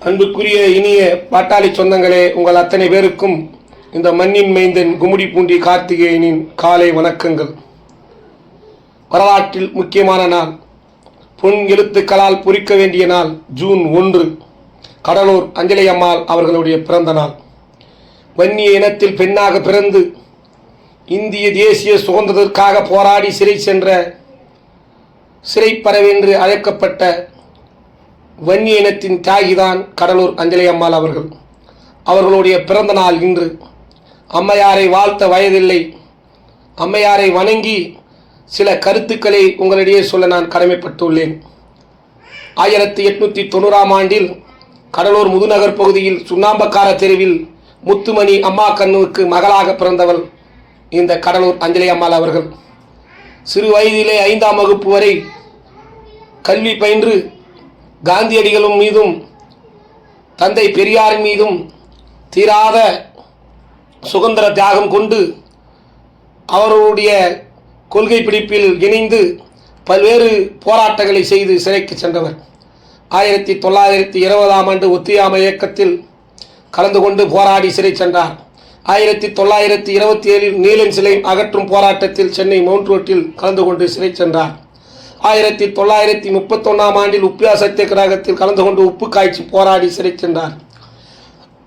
அன்புக்குரிய இனிய பாட்டாளி சொந்தங்களே உங்கள் அத்தனை பேருக்கும் இந்த மண்ணின் மைந்தன் குமுடி பூண்டி கார்த்திகேயனின் காலை வணக்கங்கள். வரலாற்றில் முக்கியமான நாள். பொன் எழுத்துக்களால் பொறிக்க வேண்டிய நாள் ஜூன் ஒன்று. கடலூர் அஞ்சலி அம்மாள் அவர்களுடைய பிறந்த நாள். வன்னிய இனத்தில் பெண்ணாக பிறந்து இந்திய தேசிய சுதந்திரத்திற்காக போராடி சிறை சென்ற சிறைப்பறவை என்று அழைக்கப்பட்ட வன்னிய இனத்தின் தியாகிதான் கடலூர் அஞ்சலி அம்மாள் அவர்கள். அவர்களுடைய பிறந்த நாள் இன்று. அம்மையாரை வாழ்த்த வயதில்லை. அம்மையாரை வணங்கி சில கருத்துக்களை உங்களிடையே சொல்ல நான் கடமைப்பட்டுள்ளேன். ஆயிரத்தி எட்நூற்றி தொண்ணூறாம் ஆண்டில் கடலூர் முதுநகர் பகுதியில் சுண்ணாம்பக்கார தெருவில் முத்துமணி அம்மா கண்ணுக்கு மகளாக பிறந்தவள் இந்த கடலூர் அஞ்சலி அம்மாள் அவர்கள். சிறு வயதிலே ஐந்தாம் வகுப்பு வரை கல்வி பயின்று காந்தியடிகளும் மீதும் தந்தை பெரியாரின் மீதும் தீராத சுதந்திர தியாகம் கொண்டு அவருடைய கொள்கை பிடிப்பில் இணைந்து பல்வேறு போராட்டங்களை செய்து சிறைக்கு சென்றவர். ஆயிரத்தி தொள்ளாயிரத்தி இருபதாம் ஆண்டு ஒத்தியாமை இயக்கத்தில் கலந்து கொண்டு போராடி சிறை சென்றார். ஆயிரத்தி தொள்ளாயிரத்தி இருபத்தி ஏழில் நீலன் சிலை அகற்றும் போராட்டத்தில் சென்னை மவுண்ட் ரோட்டில் கலந்து கொண்டு சிறை சென்றார். ஆயிரத்தி தொள்ளாயிரத்தி முப்பத்தொன்னாம் ஆண்டில் உப்பியா சத்தியகிரகத்தில் கலந்து கொண்டு உப்பு காய்ச்சி போராடி சிறை சென்றார்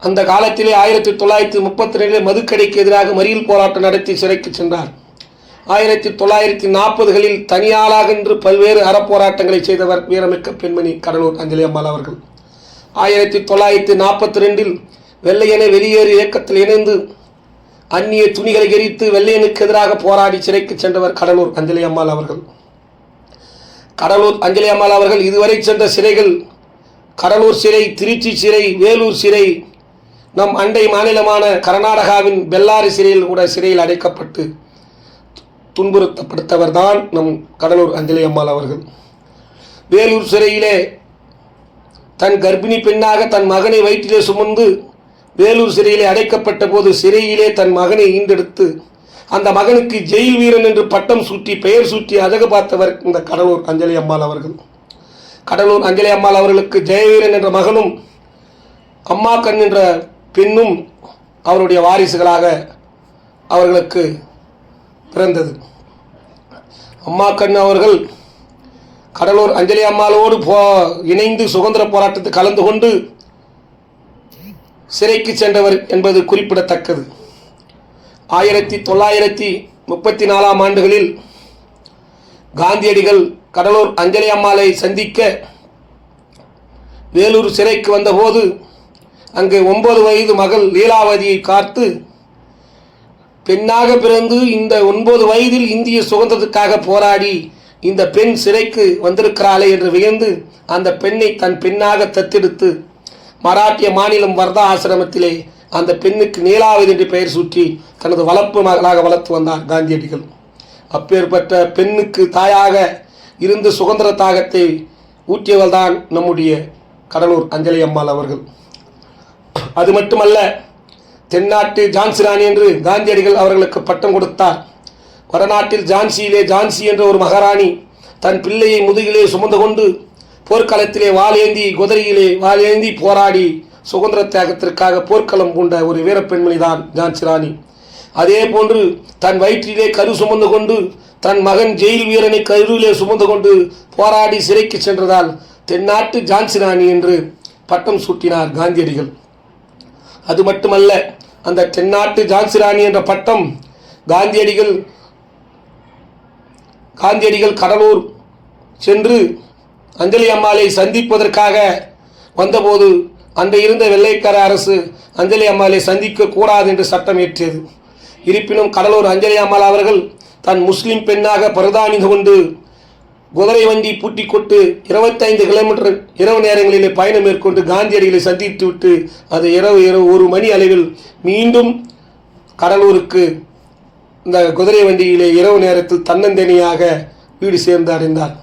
அந்த காலத்திலே ஆயிரத்தி தொள்ளாயிரத்தி முப்பத்தி ரெண்டில் மதுக்கடைக்கு எதிராக மறியல் போராட்டம் நடத்தி சிறைக்கு சென்றார். ஆயிரத்தி தொள்ளாயிரத்தி நாற்பதுகளில் தனியாளாக என்று பல்வேறு அறப்போராட்டங்களை செய்தவர் வீரமிக்க பெண்மணி கடலூர் அஞ்சலி அம்மாள் அவர்கள். ஆயிரத்தி தொள்ளாயிரத்தி நாற்பத்தி ரெண்டில் வெள்ளையனை வெளியேறு இயக்கத்தில் இணைந்து அந்நிய துணிகளை எரித்து வெள்ளையனுக்கு எதிராக போராடி சிறைக்கு சென்றவர் கடலூர் அஞ்சலி அம்மாள் அவர்கள். கடலூர் அஞ்சலி அம்மாள் அவர்கள் இதுவரை சென்ற சிறைகள் கடலூர் சிறை திருச்சி சிறை வேலூர் சிறை நம் அண்டை மாநிலமான கர்நாடகாவின் பெல்லாரி சிறையில் கூட சிறையில் அடைக்கப்பட்டு துன்புறுத்தப்படுத்தவர் தான் நம் கடலூர் அஞ்சலி அம்மாள் அவர்கள். வேலூர் சிறையிலே தன் கர்ப்பிணி பெண்ணாக தன் மகனை வயிற்றிலே சுமந்து வேலூர் சிறையிலே அடைக்கப்பட்ட போது சிறையிலே தன் மகனை ஈண்டெடுத்து அந்த மகனுக்கு ஜெயில் வீரன் என்று பட்டம் சூட்டி பெயர் சூட்டி அழகு பார்த்தவர் இந்த கடலூர் அஞ்சலி அம்மாள் அவர்கள். கடலூர் அஞ்சலி அம்மாள் அவர்களுக்கு ஜெயவீரன் என்ற மகனும் அம்மா கண் என்ற பெண்ணும் அவருடைய வாரிசுகளாக அவர்களுக்கு பிறந்தது. அம்மா கண் அவர்கள் கடலூர் அஞ்சலி அம்மாளோடு போ இணைந்து சுதந்திர போராட்டத்தில் கலந்து கொண்டு சிறைக்கு சென்றவர் என்பது குறிப்பிடத்தக்கது. ஆயிரத்தி தொள்ளாயிரத்தி முப்பத்தி நாலாம் ஆண்டுகளில் காந்தியடிகள் கடலூர் அஞ்சலி அம்மாளை சந்திக்க வேலூர் சிறைக்கு வந்தபோது அங்கு ஒன்பது வயது மகள் லீலாவதியை காத்து பெண்ணாக பிறந்து இந்த ஒன்பது வயதில் இந்திய சுதந்திரத்துக்காக போராடி இந்த பெண் சிறைக்கு வந்திருக்கிறாளே என்று வியந்து அந்த பெண்ணை தன் பெண்ணாக தத்தெடுத்து மராட்டிய மாநிலம் வர்தா ஆசிரமத்திலே அந்த பெண்ணுக்கு நீலாவதி என்று பெயர் சூட்டி தனது வளர்ப்பு மகளாக வளர்த்து வந்தார் காந்தியடிகள். அப்பேற்பட்ட பெண்ணுக்கு தாயாக இருந்து சுதந்திர தாகத்தை ஊற்றியவள் தான் நம்முடைய கடலூர் அஞ்சலி அம்மாள் அவர்கள். அது மட்டுமல்ல தென்னாட்டு ஜான்சி ராணி என்று காந்தியடிகள் அவர்களுக்கு பட்டம் கொடுத்தார். வடநாட்டில் ஜான்சியிலே ஜான்சி என்ற ஒரு மகாராணி தன் பிள்ளையை முதுகிலே சுமந்து கொண்டு போர்க்களத்திலே வாளேந்தி குதிரையிலே வாளேந்தி போராடி சுதந்திர தியாகத்திற்காக போர்க்களம் பூண்ட ஒரு வீரப்பெண்மணி தான் ஜான்சி ராணி. அதே போன்று தன் வயிற்றிலே கரு சுமந்து கொண்டு தன் மகன் ஜெயில் வீரனை கருவிலே சுமந்து கொண்டு போராடி சிறைக்கு சென்றதால் தென்னாட்டு ஜான்சி ராணி என்று பட்டம் சூட்டினார் காந்தியடிகள். அது மட்டுமல்ல அந்த தென்னாட்டு ஜான்சி ராணி என்ற பட்டம் காந்தியடிகள் காந்தியடிகள் கடலூர் சென்று அஞ்சலி அம்மாளை சந்திப்பதற்காக வந்தபோது அந்த இருந்த வெள்ளைக்கார அரசு அஞ்சலி அம்மாளை சந்திக்க கூடாது என்று சட்டம் இயற்றியது இருப்பினும் கடலூர் அஞ்சலி அம்மாள் அவர்கள் தன் முஸ்லிம் பெண்ணாக பரதாணிந்து கொண்டு குதிரை வண்டி பூட்டி கொண்டு இருபத்தைந்து கிலோமீட்டர் இரவு நேரங்களிலே பயணம் மேற்கொண்டு காந்தியடிகளை சந்தித்து விட்டு அது இரவு இரவு ஒரு மணி அளவில் மீண்டும் கடலூருக்கு இந்த குதிரை வண்டியிலே இரவு நேரத்தில் தன்னந்தனியாக வீடு சேர்ந்து அடைந்தார்.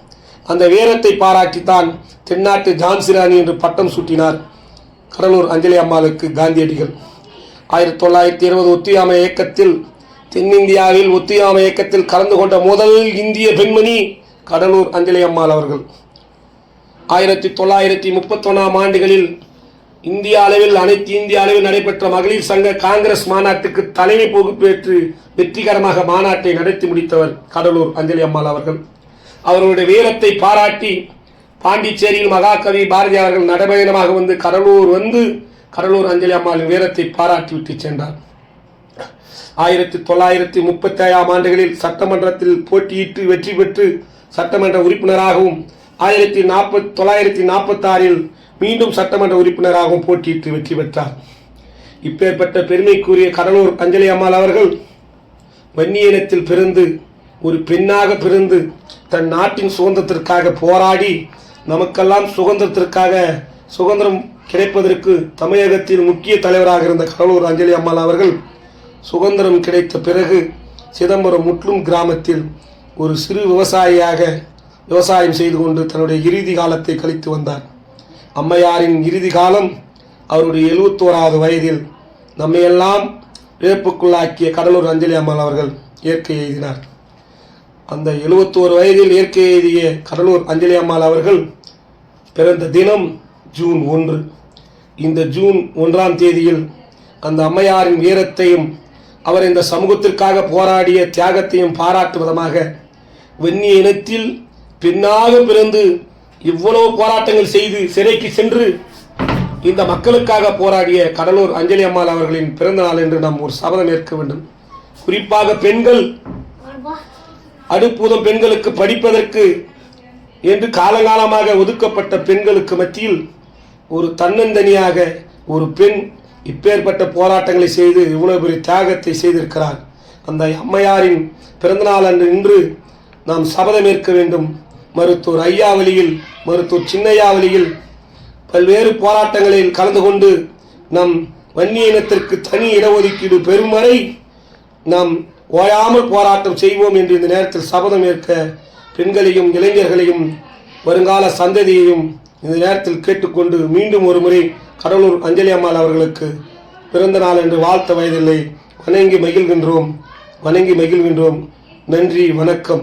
அந்த வீரத்தை பாராட்டித்தான் தென்னாட்டு ஜான்சிராணி என்று பட்டம் சூட்டினார். கடலூர் அஞ்சலி அம்மாளுக்கு காந்தியடிகள். ஆயிரத்தி தொள்ளாயிரத்தி இருபது ஒத்தியாமை இயக்கத்தில் தென்னிந்தியாவில் ஒத்தியாமை இயக்கத்தில் கலந்து கொண்ட முதல் இந்திய பெண்மணி கடலூர் அஞ்சலி அம்மாள் அவர்கள். ஆயிரத்தி தொள்ளாயிரத்தி முப்பத்தொன்னாம் ஆண்டுகளில் இந்திய அளவில் அனைத்து இந்திய அளவில் நடைபெற்ற மகளிர் சங்க காங்கிரஸ் மாநாட்டுக்கு தலைமை பொறுப்பேற்று வெற்றிகரமாக மாநாட்டை நடத்தி முடித்தவர் கடலூர் அஞ்சலி அம்மாள் அவர்கள். அவர்களுடைய வீரத்தை பாராட்டி பாண்டிச்சேரியில் மகாகவி பாரதி அவர்கள் நடைபயணமாக வந்து கடலூர் வந்து கடலூர் அஞ்சலி அம்மாளின் வீரத்தை பாராட்டி விட்டு சென்றார். ஆயிரத்தி தொள்ளாயிரத்தி முப்பத்தி ஏழாம் ஆண்டுகளில் சட்டமன்றத்தில் போட்டியிட்டு வெற்றி பெற்று சட்டமன்ற உறுப்பினராகவும் ஆயிரத்தி நாற்பத்தி தொள்ளாயிரத்தி நாற்பத்தாறில் மீண்டும் சட்டமன்ற உறுப்பினராகவும் போட்டியிட்டு வெற்றி பெற்றார். இப்பேற்பட்ட பெருமைக்குரிய கடலூர் அஞ்சலி அம்மாள் அவர்கள் வன்னியினத்தில் பிறந்து ஒரு பெண்ணாக பிறந்து தன் நாட்டின் சுதந்திரத்திற்காக போராடி நமக்கெல்லாம் சுதந்திரத்திற்காக சுதந்திரம் கிடைப்பதற்கு தமிழகத்தின் முக்கிய தலைவராக இருந்த கடலூர் அஞ்சலி அம்மாள் அவர்கள் சுதந்திரம் கிடைத்த பிறகு சிதம்பரம் முட்லும் கிராமத்தில் ஒரு சிறு விவசாயியாக விவசாயம் செய்து கொண்டு தன்னுடைய இறுதி காலத்தை கழித்து வந்தார். அம்மையாரின் இறுதி காலம் அவருடைய எழுபத்தோராவது வயதில் நம்மையெல்லாம் இழப்புக்குள்ளாக்கிய கடலூர் அஞ்சலி அம்மாள் அவர்கள் இயற்கை எழுதினார் அந்த எழுபத்தோரு வயதில் இயற்கை எழுதிய கடலூர் அஞ்சலி அம்மாள் அவர்கள் பிறந்த தினம் ஜூன் ஒன்று. இந்த ஜூன் ஒன்றாம் தேதியில் அந்த அம்மையாரின் வீரத்தையும் அவர் இந்த சமூகத்திற்காக போராடிய தியாகத்தையும் பாராட்டும் விதமாக வெண்ணிய இனத்தில் பெண்ணாக பிறந்து இவ்வளவு போராட்டங்கள் செய்து சிறைக்கு சென்று இந்த மக்களுக்காக போராடிய கடலூர் அஞ்சலி அம்மாள் அவர்களின் பிறந்த நாள் என்று நாம் ஒரு சபதம் ஏற்க வேண்டும். குறிப்பாக பெண்கள் அடுப்பூதம் பெண்களுக்கு படிப்பதற்கு என்று காலங்காலமாக ஒதுக்கப்பட்ட பெண்களுக்கு மத்தியில் ஒரு தன்னந்தனியாக ஒரு பெண் இப்பேற்பட்ட போராட்டங்களை செய்து இவ்வளவு பெரிய தியாகத்தை செய்திருக்கிறார். அந்த அம்மையாரின் பிறந்தநாள் அன்று இன்று நாம் சபதம் ஏற்க வேண்டும். மருத்துவர் ஐயாவளியில் மருத்துவர் சின்னையாவளியில் பல்வேறு போராட்டங்களில் கலந்து கொண்டு நம் வன்னிய இனத்திற்கு தனி இடஒதுக்கீடு பெறும் வரை நாம் ஓயாமல் போராட்டம் செய்வோம் என்று இந்த நேரத்தில் சபதம் ஏற்க பெண்களையும் இளைஞர்களையும் வருங்கால சந்ததியையும் இந்த நேரத்தில் கேட்டுக்கொண்டு மீண்டும் ஒரு முறை கடலூர் அஞ்சலி அம்மாள் அவர்களுக்கு பிறந்த நாள் என்று வாழ்த்த வயதில்லை. வணங்கி மகிழ்கின்றோம். வணங்கி மகிழ்கின்றோம். நன்றி வணக்கம்.